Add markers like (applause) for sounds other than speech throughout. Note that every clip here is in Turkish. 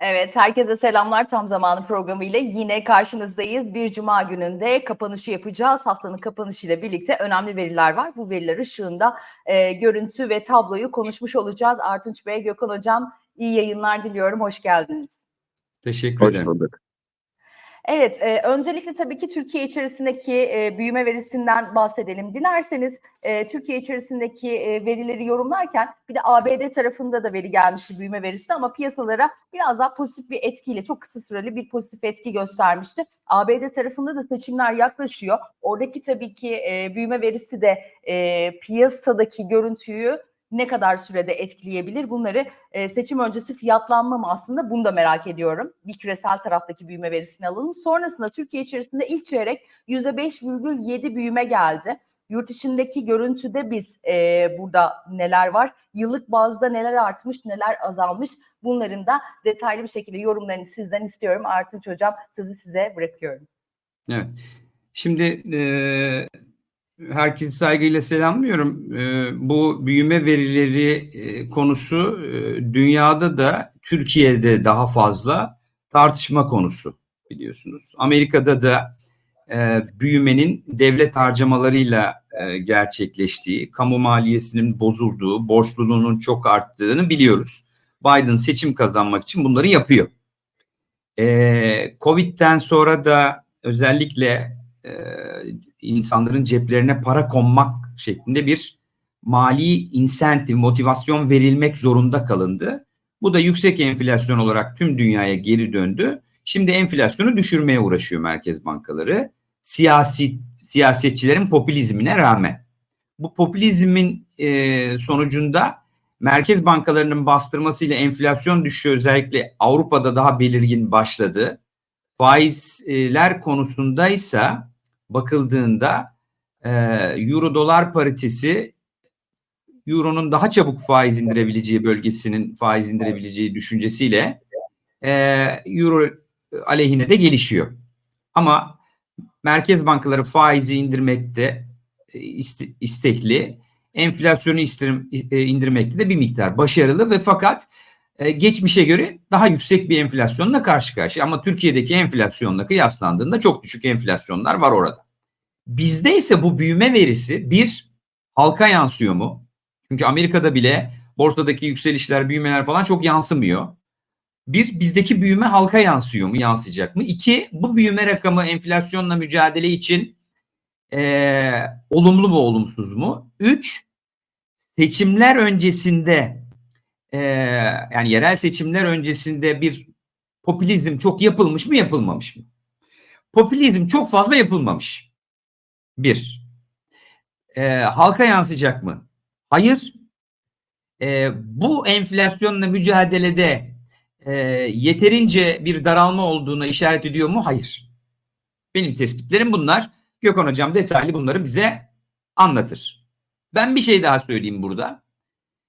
Evet, herkese selamlar. Tam zamanı programı ile yine karşınızdayız. Bir cuma gününde kapanışı yapacağız. Haftanın kapanışıyla birlikte önemli veriler var. Bu veriler ışığında e, görüntü ve tabloyu konuşmuş olacağız. Artunç Bey, Gökhan Hocam iyi yayınlar diliyorum. Hoş geldiniz. Teşekkür Hoş ederim. bulduk. Evet, e, öncelikle tabii ki Türkiye içerisindeki e, büyüme verisinden bahsedelim. Dilerseniz e, Türkiye içerisindeki e, verileri yorumlarken bir de ABD tarafında da veri gelmişti büyüme verisi ama piyasalara biraz daha pozitif bir etkiyle çok kısa süreli bir pozitif etki göstermişti. ABD tarafında da seçimler yaklaşıyor. Oradaki tabii ki e, büyüme verisi de e, piyasadaki görüntüyü ne kadar sürede etkileyebilir? Bunları e, seçim öncesi fiyatlanma mı aslında bunu da merak ediyorum. Bir küresel taraftaki büyüme verisini alalım. Sonrasında Türkiye içerisinde ilk çeyrek %5,7 büyüme geldi. Yurt içindeki görüntüde biz e, burada neler var? Yıllık bazda neler artmış, neler azalmış? Bunların da detaylı bir şekilde yorumlarını sizden istiyorum. Artunç Hocam sözü size bırakıyorum. Evet. Şimdi e, herkesi saygıyla selamlıyorum. E, bu büyüme verileri e, konusu e, dünyada da Türkiye'de daha fazla tartışma konusu biliyorsunuz. Amerika'da da e, büyümenin devlet harcamalarıyla gerçekleştiği, kamu maliyesinin bozulduğu, borçluluğunun çok arttığını biliyoruz. Biden seçim kazanmak için bunları yapıyor. Covid'den sonra da özellikle insanların ceplerine para konmak şeklinde bir mali insentif, motivasyon verilmek zorunda kalındı. Bu da yüksek enflasyon olarak tüm dünyaya geri döndü. Şimdi enflasyonu düşürmeye uğraşıyor merkez bankaları. Siyasi siyasetçilerin popülizmine rağmen. Bu popülizmin e, sonucunda merkez bankalarının bastırmasıyla enflasyon düşüşü özellikle Avrupa'da daha belirgin başladı. Faizler konusundaysa bakıldığında e, euro dolar paritesi euronun daha çabuk faiz indirebileceği bölgesinin faiz indirebileceği düşüncesiyle e, euro aleyhine de gelişiyor. Ama merkez bankaları faizi indirmekte e, iste, istekli, enflasyonu e, indirmekte de bir miktar başarılı ve fakat e, geçmişe göre daha yüksek bir enflasyonla karşı karşıya. Ama Türkiye'deki enflasyonla kıyaslandığında çok düşük enflasyonlar var orada. Bizde ise bu büyüme verisi bir halka yansıyor mu? Çünkü Amerika'da bile borsadaki yükselişler, büyümeler falan çok yansımıyor. Bir, bizdeki büyüme halka yansıyor mu, yansıyacak mı? İki, bu büyüme rakamı enflasyonla mücadele için e, olumlu mu, olumsuz mu? Üç, seçimler öncesinde e, yani yerel seçimler öncesinde bir popülizm çok yapılmış mı, yapılmamış mı? Popülizm çok fazla yapılmamış. Bir, e, halka yansıyacak mı? Hayır. E, bu enflasyonla mücadelede e, yeterince bir daralma olduğuna işaret ediyor mu? Hayır. Benim tespitlerim bunlar. Gökhan Hocam detaylı bunları bize anlatır. Ben bir şey daha söyleyeyim burada.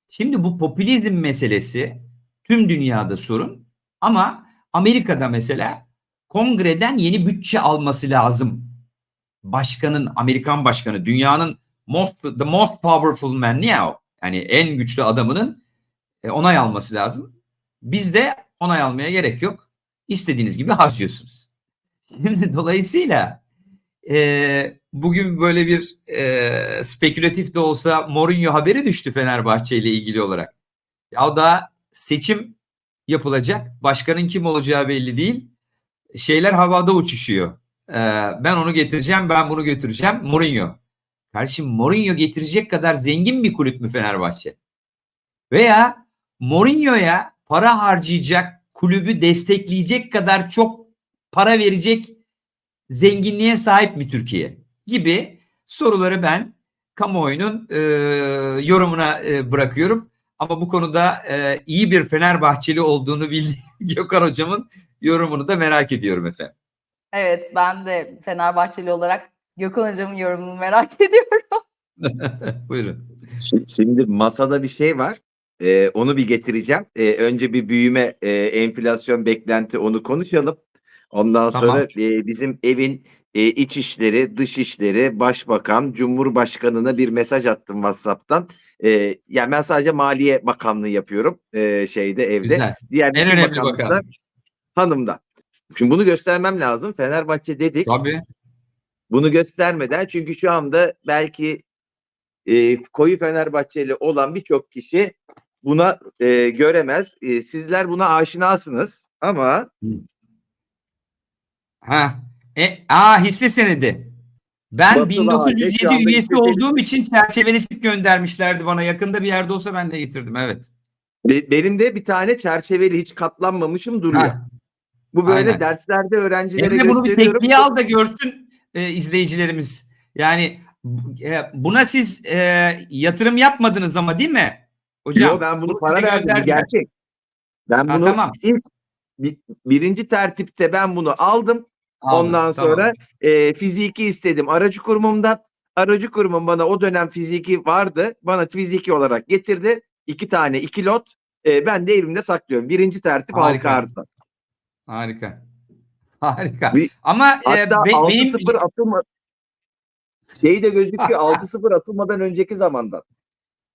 Şimdi bu popülizm meselesi tüm dünyada sorun ama Amerika'da mesela kongreden yeni bütçe alması lazım. Başkanın, Amerikan başkanı, dünyanın most the most powerful man now yani en güçlü adamının e, onay alması lazım. Bizde onay almaya gerek yok. İstediğiniz gibi harcıyorsunuz. (laughs) Şimdi dolayısıyla e, bugün böyle bir e, spekülatif de olsa Mourinho haberi düştü Fenerbahçe ile ilgili olarak. Ya da seçim yapılacak. Başkanın kim olacağı belli değil. Şeyler havada uçuşuyor. E, ben onu getireceğim, ben bunu götüreceğim. Mourinho. Kardeşim Mourinho getirecek kadar zengin bir kulüp mü Fenerbahçe? Veya Mourinho'ya para harcayacak, kulübü destekleyecek kadar çok para verecek zenginliğe sahip mi Türkiye? Gibi soruları ben kamuoyunun e, yorumuna e, bırakıyorum. Ama bu konuda e, iyi bir Fenerbahçeli olduğunu bildiğim (laughs) Gökhan Hocam'ın yorumunu da merak ediyorum efendim. Evet, ben de Fenerbahçeli olarak Gökhan Hocam'ın yorumunu merak (laughs) ediyorum. (laughs) Buyurun. Şimdi masada bir şey var. Ee, onu bir getireceğim. Ee, önce bir büyüme, e, enflasyon beklenti onu konuşalım. Ondan Tamam. sonra e, bizim evin e, iç işleri, dış işleri, başbakan, cumhurbaşkanına bir mesaj attım WhatsApp'tan. E, yani ben sadece Maliye Bakanlığı yapıyorum e, şeyde evde. Güzel. Diğer En önemli bakanlıklar bakan. hanımda. Şimdi bunu göstermem lazım. Fenerbahçe dedik. Tabii. Bunu göstermeden çünkü şu anda belki e, koyu Fenerbahçeli olan birçok kişi buna e, göremez. E, sizler buna aşinasınız ama Ha. E, aa hisse senedi. Ben Batılı 1907 halde şu anda üyesi olduğum için çerçeveli tip göndermişlerdi bana. Yakında bir yerde olsa ben de getirdim. Evet. be- benim de bir tane çerçeveli hiç katlanmamışım duruyor. Ha. Bu böyle aynen. derslerde öğrencilere Emre bunu bir tekliğe al da görsün e, izleyicilerimiz. Yani e, buna siz e, yatırım yapmadınız ama değil mi? Hocam. Yo, ben bunu bunu para verdim. bu gönderdiler. Gerçek. Ben Ha, bunu tamam. ilk bir- birinci tertipte ben bunu aldım. Aldım, Ondan tamam. sonra e, fiziki istedim aracı kurumumdan. Aracı kurumum bana o dönem fiziki vardı. Bana fiziki olarak getirdi. İki tane iki lot. E, ben de evimde saklıyorum. Birinci tertip Harika. halka arzda. Harika. Harika. Bir- Ama e, Hatta be- benim 6-0 atılma şey de gözüküyor (laughs) 6-0 atılmadan önceki zamandan.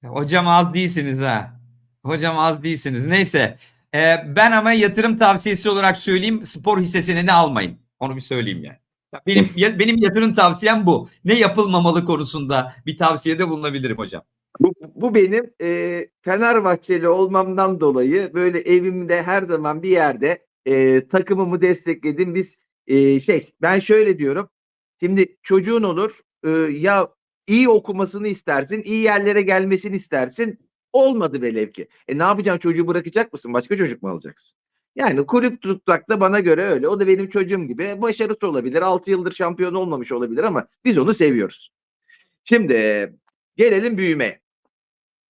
Hocam az değilsiniz ha. Hocam az değilsiniz. Neyse. Ee, ben ama yatırım tavsiyesi olarak söyleyeyim. Spor hissesini de almayın. Onu bir söyleyeyim yani. Benim benim yatırım tavsiyem bu. Ne yapılmamalı konusunda bir tavsiyede bulunabilirim hocam. Bu, bu benim e, Fenerbahçeli olmamdan dolayı böyle evimde her zaman bir yerde e, takımımı destekledim. Biz e, şey ben şöyle diyorum. Şimdi çocuğun olur e, ya iyi okumasını istersin, iyi yerlere gelmesini istersin. Olmadı velev ki. E ne yapacaksın çocuğu bırakacak mısın? Başka çocuk mu alacaksın? Yani kulüp tutmak da bana göre öyle. O da benim çocuğum gibi. Başarısı olabilir. 6 yıldır şampiyon olmamış olabilir ama biz onu seviyoruz. Şimdi gelelim büyümeye.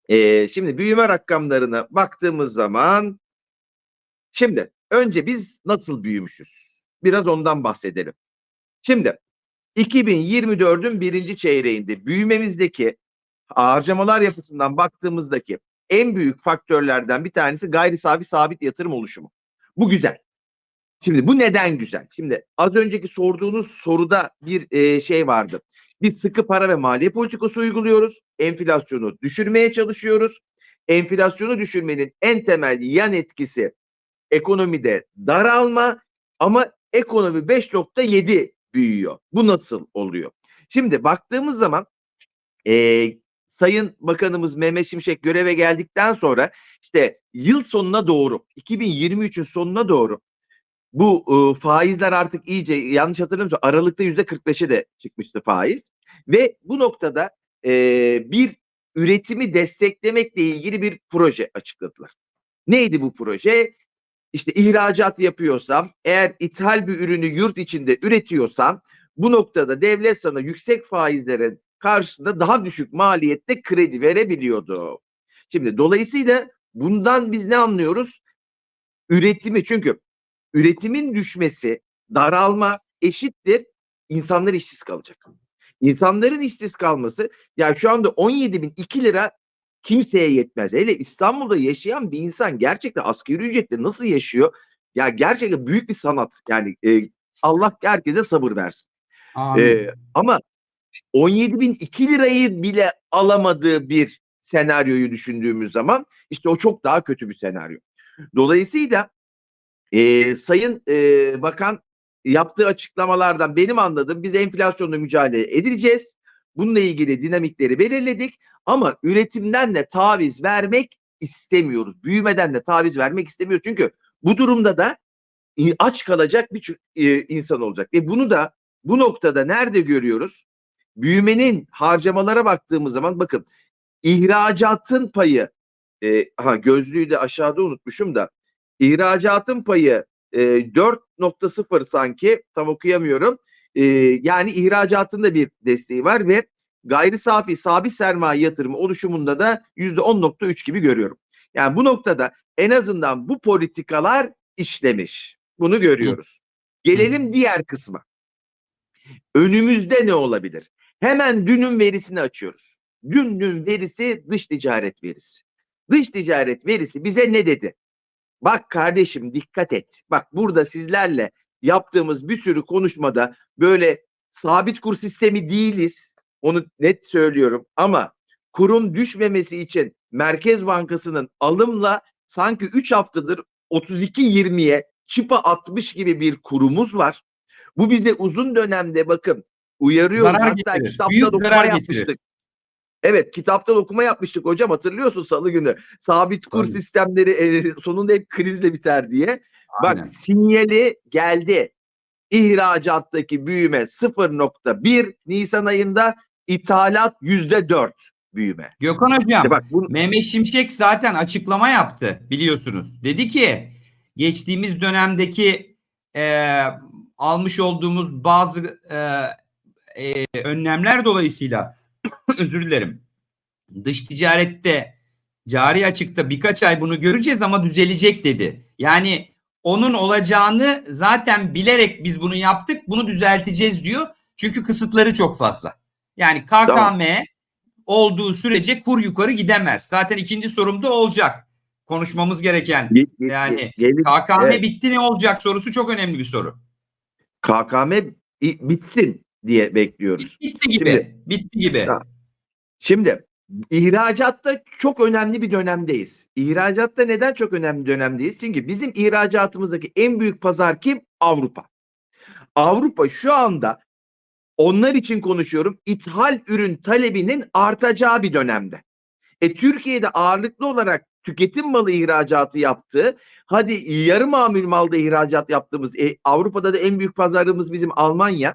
Ee, şimdi büyüme rakamlarına baktığımız zaman şimdi önce biz nasıl büyümüşüz? Biraz ondan bahsedelim. Şimdi 2024'ün birinci çeyreğinde büyümemizdeki harcamalar yapısından baktığımızdaki en büyük faktörlerden bir tanesi gayri safi sabit yatırım oluşumu. Bu güzel. Şimdi bu neden güzel? Şimdi az önceki sorduğunuz soruda bir e, şey vardı. Biz sıkı para ve maliye politikası uyguluyoruz. Enflasyonu düşürmeye çalışıyoruz. Enflasyonu düşürmenin en temel yan etkisi ekonomide daralma ama ekonomi 5.7 büyüyor. Bu nasıl oluyor? Şimdi baktığımız zaman eee, Sayın Bakanımız Mehmet Şimşek göreve geldikten sonra işte yıl sonuna doğru 2023'ün sonuna doğru bu e, faizler artık iyice yanlış hatırlamıyorsam Aralık'ta yüzde 45'e de çıkmıştı faiz ve bu noktada e, bir üretimi desteklemekle ilgili bir proje açıkladılar. Neydi bu proje? İşte ihracat yapıyorsam, eğer ithal bir ürünü yurt içinde üretiyorsan bu noktada devlet sana yüksek faizlerin karşısında daha düşük maliyette kredi verebiliyordu. Şimdi dolayısıyla bundan biz ne anlıyoruz? Üretimi çünkü üretimin düşmesi, daralma eşittir insanlar işsiz kalacak. İnsanların işsiz kalması ya şu anda 17 bin 2 lira kimseye yetmez. Hele İstanbul'da yaşayan bir insan gerçekten asgari ücretle nasıl yaşıyor? Ya gerçekten büyük bir sanat. Yani e, Allah herkese sabır versin. Amin. Ee, ama 17 bin 2 lirayı bile alamadığı bir senaryoyu düşündüğümüz zaman işte o çok daha kötü bir senaryo. Dolayısıyla e, Sayın e, Bakan yaptığı açıklamalardan benim anladığım biz enflasyonla mücadele edeceğiz. Bununla ilgili dinamikleri belirledik ama üretimden de taviz vermek istemiyoruz. Büyümeden de taviz vermek istemiyoruz. Çünkü bu durumda da aç kalacak bir insan olacak. Ve bunu da bu noktada nerede görüyoruz? Büyümenin harcamalara baktığımız zaman bakın ihracatın payı e, ha gözlüğü de aşağıda unutmuşum da ihracatın payı e, 4.0 sanki tam okuyamıyorum. E, yani ihracatın da bir desteği var ve gayri safi sabit sermaye yatırımı oluşumunda da %10.3 gibi görüyorum. Yani bu noktada en azından bu politikalar işlemiş. Bunu görüyoruz. Gelelim diğer kısma. Önümüzde ne olabilir? Hemen dünün verisini açıyoruz. Dünün verisi dış ticaret verisi. Dış ticaret verisi bize ne dedi? Bak kardeşim dikkat et. Bak burada sizlerle yaptığımız bir sürü konuşmada böyle sabit kur sistemi değiliz. Onu net söylüyorum ama kurun düşmemesi için Merkez Bankası'nın alımla sanki 3 haftadır 32-20'ye çıpa atmış gibi bir kurumuz var. Bu bize uzun dönemde bakın uyarıyoruz. Zarar Hatta getirir. kitapta Büyük okuma zarar yapmıştık. getirir. Evet kitaptan okuma yapmıştık hocam hatırlıyorsun salı günü. Sabit kur Tabii. sistemleri e, sonunda hep krizle biter diye. Aynen. Bak sinyali geldi. İhracattaki büyüme 0.1 Nisan ayında ithalat %4 büyüme. Gökhan Hocam, İşte bak bu Mehmet Şimşek zaten açıklama yaptı biliyorsunuz. Dedi ki geçtiğimiz dönemdeki e, almış olduğumuz bazı e, e, önlemler dolayısıyla (coughs) özür dilerim. Dış ticarette cari açıkta birkaç ay bunu göreceğiz ama düzelecek dedi. Yani onun olacağını zaten bilerek biz bunu yaptık. Bunu düzelteceğiz diyor. Çünkü kısıtları çok fazla. Yani KKM Tamam. olduğu sürece kur yukarı gidemez. Zaten ikinci sorumda olacak. Konuşmamız gereken. Ge- ge- Yani ge- gelip- KKM Evet. bitti ne olacak sorusu çok önemli bir soru. KKM bitsin diye bekliyoruz. Bitti gibi. Şimdi- bitti gibi. Şimdi ihracatta çok önemli bir dönemdeyiz. İhracatta neden çok önemli dönemdeyiz? Çünkü bizim ihracatımızdaki en büyük pazar kim? Avrupa. Avrupa şu anda onlar için konuşuyorum. ithal ürün talebinin artacağı bir dönemde. E Türkiye'de ağırlıklı olarak tüketim malı ihracatı yaptığı, hadi yarı mamul malda ihracat yaptığımız, e, Avrupa'da da en büyük pazarımız bizim Almanya.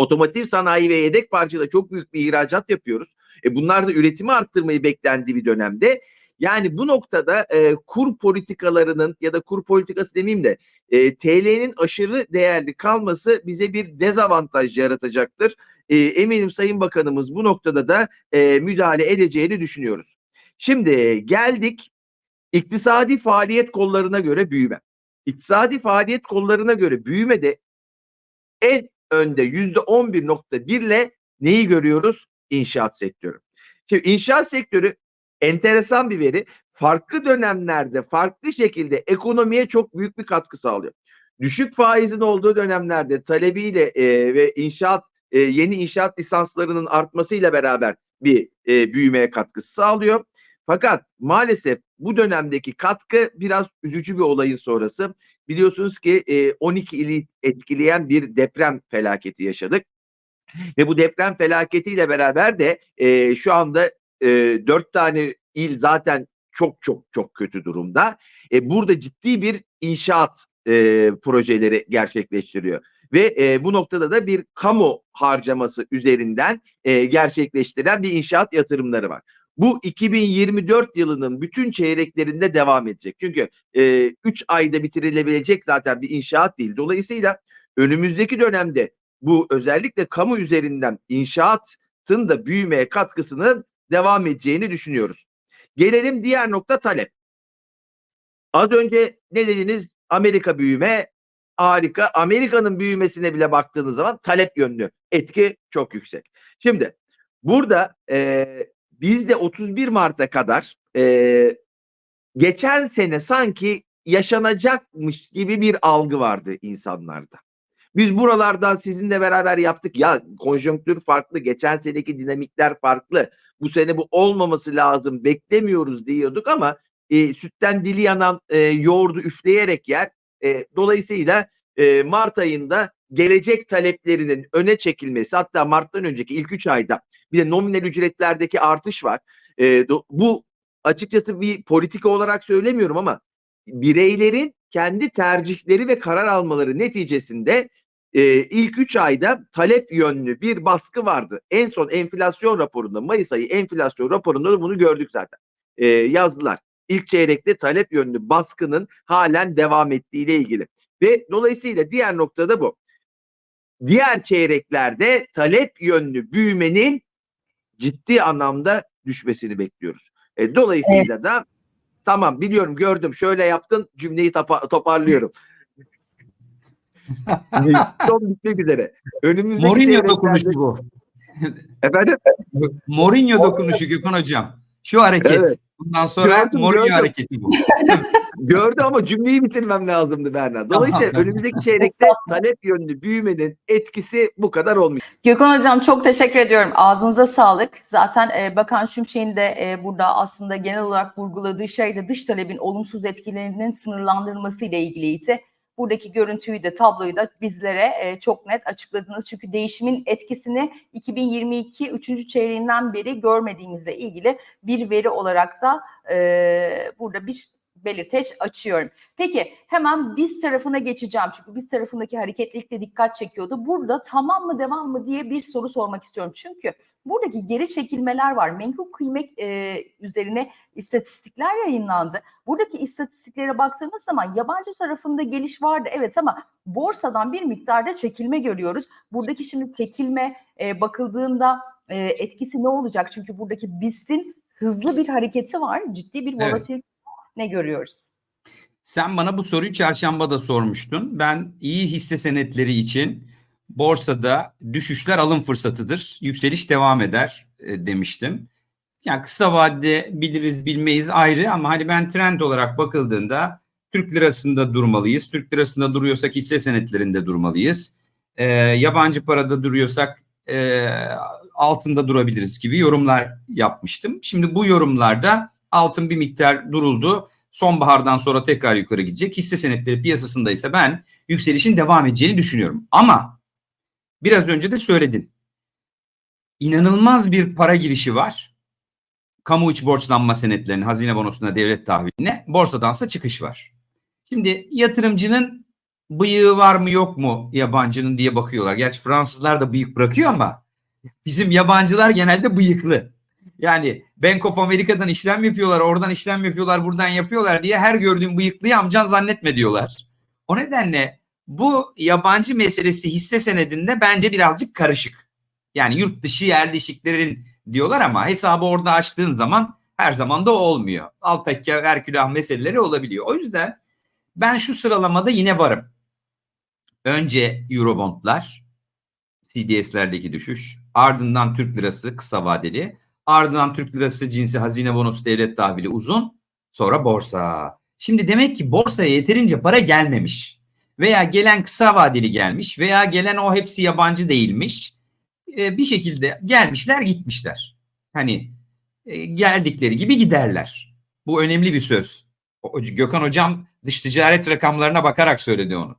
Otomotiv sanayi ve yedek parçada çok büyük bir ihracat yapıyoruz. E bunlar da üretimi arttırmayı beklendiği bir dönemde. Yani bu noktada e, kur politikalarının ya da kur politikası demeyeyim de e, TL'nin aşırı değerli kalması bize bir dezavantaj yaratacaktır. E, eminim Sayın Bakanımız bu noktada da e, müdahale edeceğini düşünüyoruz. Şimdi geldik iktisadi faaliyet kollarına göre büyüme. İktisadi faaliyet kollarına göre büyümede en önde yüzde 11.1 ile neyi görüyoruz? İnşaat sektörü. Şimdi inşaat sektörü enteresan bir veri. Farklı dönemlerde farklı şekilde ekonomiye çok büyük bir katkı sağlıyor. Düşük faizin olduğu dönemlerde talebiyle e, ve inşaat e, yeni inşaat lisanslarının artmasıyla beraber bir e, büyümeye katkısı sağlıyor. Fakat maalesef bu dönemdeki katkı biraz üzücü bir olayın sonrası. Biliyorsunuz ki e, 12 ili etkileyen bir deprem felaketi yaşadık. Ve bu deprem felaketiyle beraber de e, şu anda e, 4 tane il zaten çok çok çok kötü durumda. E, burada ciddi bir inşaat e, projeleri gerçekleştiriyor. Ve e, bu noktada da bir kamu harcaması üzerinden e, gerçekleştirilen bir inşaat yatırımları var. Bu 2024 yılının bütün çeyreklerinde devam edecek. Çünkü 3 ayda bitirilebilecek zaten bir inşaat değil. Dolayısıyla önümüzdeki dönemde bu özellikle kamu üzerinden inşaatın da büyümeye katkısının devam edeceğini düşünüyoruz. Gelelim diğer nokta talep. Az önce ne dediniz? Amerika büyüme harika. Amerika'nın büyümesine bile baktığınız zaman talep yönlü etki çok yüksek. Şimdi burada e, biz de 31 Mart'a kadar e, geçen sene sanki yaşanacakmış gibi bir algı vardı insanlarda. Biz buralardan sizinle beraber yaptık. Ya konjonktür farklı, geçen seneki dinamikler farklı. Bu sene bu olmaması lazım, beklemiyoruz diyorduk ama e, sütten dili yanan e, yoğurdu üfleyerek yer. E, dolayısıyla e, Mart ayında gelecek taleplerinin öne çekilmesi hatta Mart'tan önceki ilk 3 ayda bir de nominal ücretlerdeki artış var. E, bu açıkçası bir politika olarak söylemiyorum ama bireylerin kendi tercihleri ve karar almaları neticesinde e, ilk 3 ayda talep yönlü bir baskı vardı. En son enflasyon raporunda Mayıs ayı enflasyon raporunda da bunu gördük zaten. Yazdılar. İlk çeyrekte talep yönlü baskının halen devam ettiği ile ilgili. Ve dolayısıyla diğer noktada bu. Diğer çeyreklerde talep yönlü büyümenin ciddi anlamda düşmesini bekliyoruz. E, dolayısıyla da tamam biliyorum gördüm şöyle yaptın cümleyi topa- toparlıyorum. (laughs) Son bitmek üzere. Önümüzdeki Mourinho dokunuşu bu. Efendim? Mourinho dokunuşu Gökhan Hocam. Şu hareket. Evet. Bundan sonra Gördüm, Mourinho gördüm. hareketi bu. (laughs) Gördü ama cümleyi bitirmem lazımdı Berna. Dolayısıyla önümüzdeki çeyrekte talep yönlü büyümenin etkisi bu kadar olmuş. Gökhan Hocam çok teşekkür ediyorum. Ağzınıza sağlık. Zaten e, Bakan Şimşek'in de e, burada aslında genel olarak vurguladığı şey de dış talebin olumsuz etkilerinin sınırlandırılması ile ilgiliydi. Buradaki görüntüyü de tabloyu da bizlere e, çok net açıkladınız. Çünkü değişimin etkisini 2022 3. çeyreğinden beri görmediğimizle ilgili bir veri olarak da e, burada bir belirteç açıyorum. Peki hemen biz tarafına geçeceğim. Çünkü biz tarafındaki hareketlilikle dikkat çekiyordu. Burada tamam mı devam mı diye bir soru sormak istiyorum. Çünkü buradaki geri çekilmeler var. Menkul kıymet e, üzerine istatistikler yayınlandı. Buradaki istatistiklere baktığımız zaman yabancı tarafında geliş vardı evet ama borsadan bir miktarda çekilme görüyoruz. Buradaki şimdi çekilme e, bakıldığında e, etkisi ne olacak? Çünkü buradaki BIST'in hızlı bir hareketi var. Ciddi bir volatilite ne görüyoruz? Sen bana bu soruyu çarşamba da sormuştun. Ben iyi hisse senetleri için borsada düşüşler alım fırsatıdır. Yükseliş devam eder e, demiştim. Yani kısa vadede biliriz bilmeyiz ayrı ama hani ben trend olarak bakıldığında Türk lirasında durmalıyız. Türk lirasında duruyorsak hisse senetlerinde durmalıyız. E, yabancı parada duruyorsak e, altında durabiliriz gibi yorumlar yapmıştım. Şimdi bu yorumlarda altın bir miktar duruldu sonbahardan sonra tekrar yukarı gidecek. Hisse senetleri piyasasında ise ben yükselişin devam edeceğini düşünüyorum. Ama biraz önce de söyledin. İnanılmaz bir para girişi var. Kamu iç borçlanma senetlerine, hazine bonosuna, devlet tahviline, borsadansa çıkış var. Şimdi yatırımcının bıyığı var mı yok mu yabancının diye bakıyorlar. Gerçi Fransızlar da bıyık bırakıyor ama bizim yabancılar genelde bıyıklı. Yani Bank of America'dan işlem yapıyorlar, oradan işlem yapıyorlar, buradan yapıyorlar diye her gördüğün bıyıklıyı amcan zannetme diyorlar. O nedenle bu yabancı meselesi hisse senedinde bence birazcık karışık. Yani yurt dışı yerleşiklerin diyorlar ama hesabı orada açtığın zaman her zaman da olmuyor. Altakya, Herkülah meseleleri olabiliyor. O yüzden ben şu sıralamada yine varım. Önce Eurobondlar, CDS'lerdeki düşüş, ardından Türk lirası kısa vadeli, ardından Türk lirası cinsi hazine bonosu devlet tahvili uzun, sonra borsa. Şimdi demek ki borsaya yeterince para gelmemiş veya gelen kısa vadeli gelmiş veya gelen o hepsi yabancı değilmiş. Ee, bir şekilde gelmişler gitmişler. Hani e, geldikleri gibi giderler. Bu önemli bir söz. O- Gökhan hocam dış ticaret rakamlarına bakarak söyledi onu.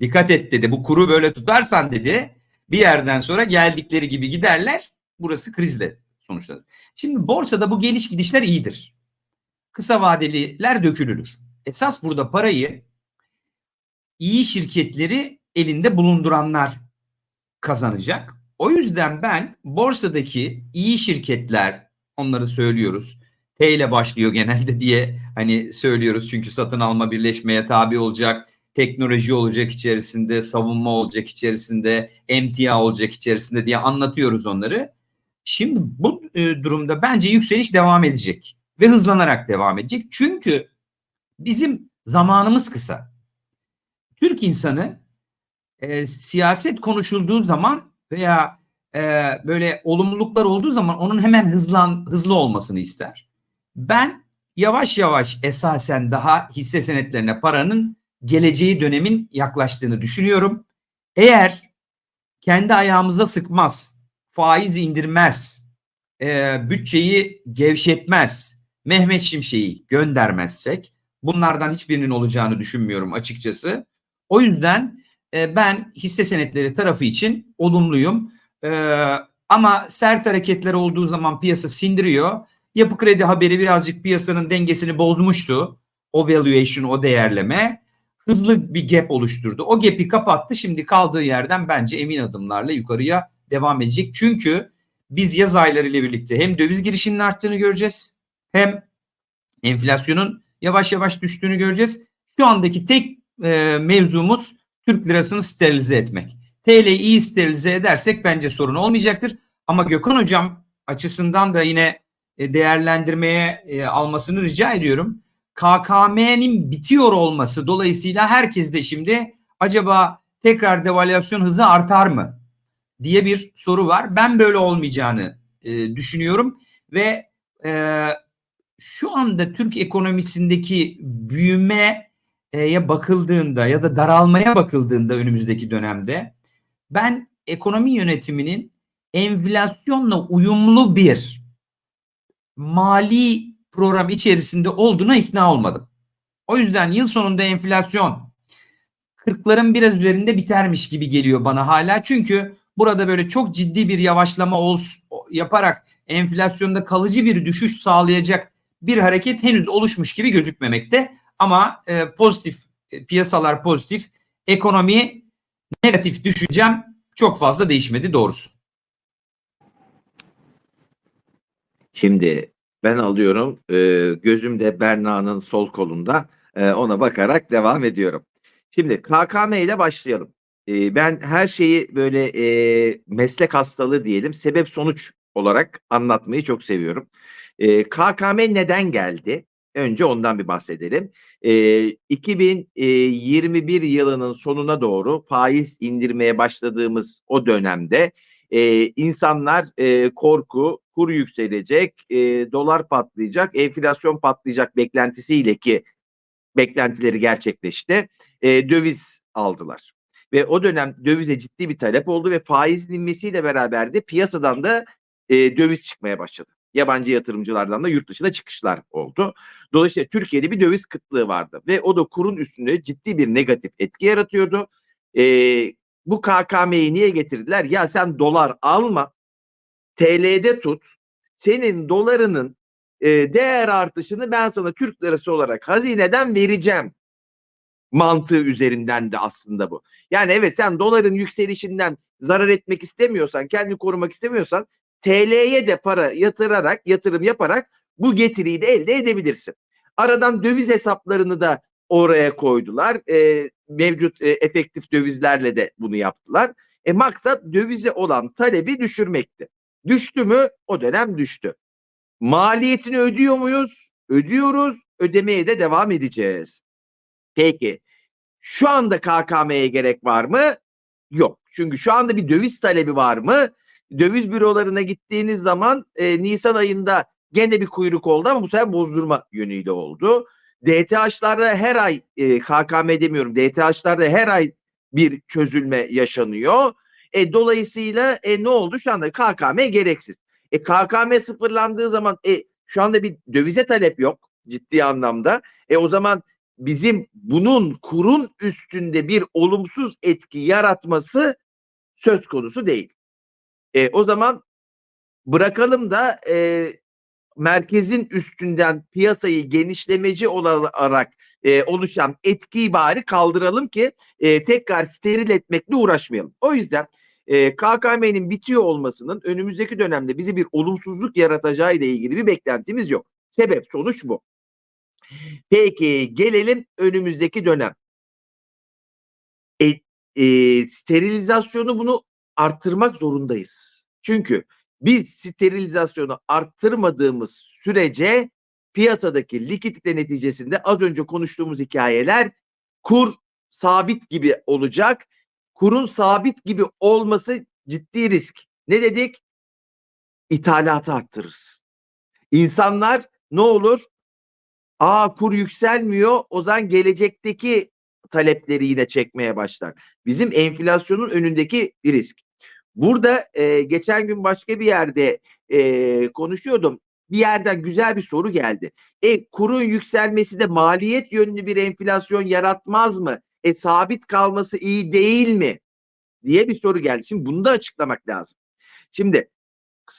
Dikkat et dedi. Bu kuru böyle tutarsan dedi bir yerden sonra geldikleri gibi giderler. Burası krizle sonuçlanır. Şimdi borsada bu geliş gidişler iyidir. Kısa vadeliler dökülülür. Esas burada parayı iyi şirketleri elinde bulunduranlar kazanacak. O yüzden ben borsadaki iyi şirketler onları söylüyoruz. T ile başlıyor genelde (laughs) diye hani söylüyoruz çünkü satın alma birleşmeye tabi olacak teknoloji olacak içerisinde, savunma olacak içerisinde, emtia olacak içerisinde diye anlatıyoruz onları. Şimdi bu e, durumda bence yükseliş devam edecek ve hızlanarak devam edecek. Çünkü bizim zamanımız kısa. Türk insanı e, siyaset konuşulduğu zaman veya e, böyle olumluluklar olduğu zaman onun hemen hızlan hızlı olmasını ister. Ben yavaş yavaş esasen daha hisse senetlerine paranın geleceği dönemin yaklaştığını düşünüyorum. Eğer kendi ayağımıza sıkmaz, faiz indirmez, e, bütçeyi gevşetmez, Mehmet Şimşek'i göndermezsek bunlardan hiçbirinin olacağını düşünmüyorum açıkçası. O yüzden e, ben hisse senetleri tarafı için olumluyum. E, ama sert hareketler olduğu zaman piyasa sindiriyor. Yapı kredi haberi birazcık piyasanın dengesini bozmuştu. O valuation, o değerleme hızlı bir gap oluşturdu. O gap'i kapattı. Şimdi kaldığı yerden bence emin adımlarla yukarıya devam edecek. Çünkü biz yaz ayları ile birlikte hem döviz girişinin arttığını göreceğiz hem enflasyonun yavaş yavaş düştüğünü göreceğiz. Şu andaki tek e, mevzumuz Türk lirasını sterilize etmek. TL'yi iyi sterilize edersek bence sorun olmayacaktır. Ama Gökhan Hocam açısından da yine e, değerlendirmeye e, almasını rica ediyorum. KKM'nin bitiyor olması dolayısıyla herkes de şimdi acaba tekrar devalüasyon hızı artar mı diye bir soru var. Ben böyle olmayacağını e, düşünüyorum ve e, şu anda Türk ekonomisindeki büyümeye bakıldığında ya da daralmaya bakıldığında önümüzdeki dönemde ben ekonomi yönetiminin enflasyonla uyumlu bir mali program içerisinde olduğuna ikna olmadım. O yüzden yıl sonunda enflasyon 40'ların biraz üzerinde bitermiş gibi geliyor bana hala. Çünkü burada böyle çok ciddi bir yavaşlama yaparak enflasyonda kalıcı bir düşüş sağlayacak bir hareket henüz oluşmuş gibi gözükmemekte. Ama e, pozitif e, piyasalar pozitif, ekonomi negatif düşüncem çok fazla değişmedi doğrusu. Şimdi ben alıyorum e, gözümde Berna'nın sol kolunda e, ona bakarak devam ediyorum. Şimdi KKM ile başlayalım. E, ben her şeyi böyle e, meslek hastalığı diyelim sebep sonuç olarak anlatmayı çok seviyorum. E, KKM neden geldi? Önce ondan bir bahsedelim. E, 2021 yılının sonuna doğru faiz indirmeye başladığımız o dönemde e, insanlar e, korku, kur yükselecek, e, dolar patlayacak, enflasyon patlayacak beklentisiyle ki beklentileri gerçekleşti. E, döviz aldılar. Ve o dönem dövize ciddi bir talep oldu ve faizin inmesiyle beraber de piyasadan da e, döviz çıkmaya başladı. Yabancı yatırımcılardan da yurt dışına çıkışlar oldu. Dolayısıyla Türkiye'de bir döviz kıtlığı vardı ve o da kurun üstünde ciddi bir negatif etki yaratıyordu. E, bu KKM'yi niye getirdiler? Ya sen dolar alma, TL'de tut. Senin dolarının e, değer artışını ben sana Türk lirası olarak hazineden vereceğim mantığı üzerinden de aslında bu. Yani evet sen doların yükselişinden zarar etmek istemiyorsan, kendini korumak istemiyorsan TL'ye de para yatırarak, yatırım yaparak bu getiriyi de elde edebilirsin. Aradan döviz hesaplarını da oraya koydular. E, mevcut e, efektif dövizlerle de bunu yaptılar. E maksat dövize olan talebi düşürmekti. Düştü mü? O dönem düştü. Maliyetini ödüyor muyuz? Ödüyoruz. Ödemeye de devam edeceğiz. Peki şu anda KKM'ye gerek var mı? Yok. Çünkü şu anda bir döviz talebi var mı? Döviz bürolarına gittiğiniz zaman e, Nisan ayında gene bir kuyruk oldu ama bu sefer bozdurma yönüyle oldu. DTH'larda her ay e, KKM demiyorum DTH'larda her ay bir çözülme yaşanıyor. E, dolayısıyla e, ne oldu? Şu anda KKM gereksiz. E, KKM sıfırlandığı zaman e, şu anda bir dövize talep yok ciddi anlamda. E o zaman bizim bunun kurun üstünde bir olumsuz etki yaratması söz konusu değil. E, o zaman bırakalım da e, merkezin üstünden piyasayı genişlemeci olarak e, oluşan etkiyi bari kaldıralım ki e, tekrar steril etmekle uğraşmayalım. O yüzden e, KKM'nin bitiyor olmasının önümüzdeki dönemde bizi bir olumsuzluk yaratacağı ile ilgili bir beklentimiz yok. Sebep sonuç bu. Peki gelelim önümüzdeki dönem. E, e, sterilizasyonu bunu arttırmak zorundayız. Çünkü biz sterilizasyonu arttırmadığımız sürece piyasadaki likidite neticesinde az önce konuştuğumuz hikayeler kur sabit gibi olacak. Kurun sabit gibi olması ciddi risk. Ne dedik? İthalatı arttırırız. İnsanlar ne olur? Aa kur yükselmiyor. O zaman gelecekteki talepleri yine çekmeye başlar. Bizim enflasyonun önündeki bir risk. Burada e, geçen gün başka bir yerde e, konuşuyordum. Bir yerden güzel bir soru geldi. E kurun yükselmesi de maliyet yönlü bir enflasyon yaratmaz mı? E sabit kalması iyi değil mi? diye bir soru geldi. Şimdi bunu da açıklamak lazım. Şimdi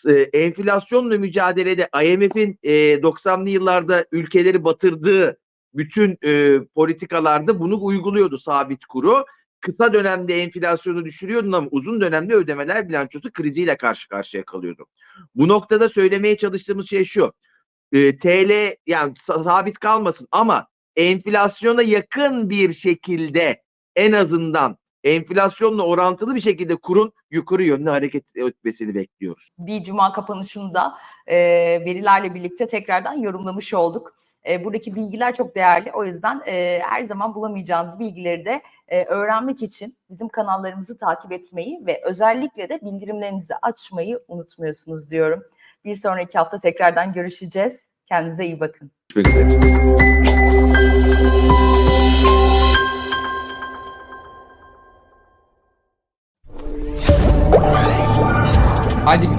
e, enflasyonla mücadelede IMF'in e, 90'lı yıllarda ülkeleri batırdığı bütün e, politikalarda bunu uyguluyordu sabit kuru. Kısa dönemde enflasyonu düşürüyordu ama uzun dönemde ödemeler bilançosu kriziyle karşı karşıya kalıyordu. Bu noktada söylemeye çalıştığımız şey şu. E, TL yani sabit kalmasın ama enflasyona yakın bir şekilde en azından enflasyonla orantılı bir şekilde kurun yukarı yönlü hareket etmesini bekliyoruz. Bir cuma kapanışında e, verilerle birlikte tekrardan yorumlamış olduk. E, buradaki bilgiler çok değerli. O yüzden e, her zaman bulamayacağınız bilgileri de e, öğrenmek için bizim kanallarımızı takip etmeyi ve özellikle de bildirimlerinizi açmayı unutmuyorsunuz diyorum. Bir sonraki hafta tekrardan görüşeceğiz. Kendinize iyi bakın. Görüşmek üzere. Hadi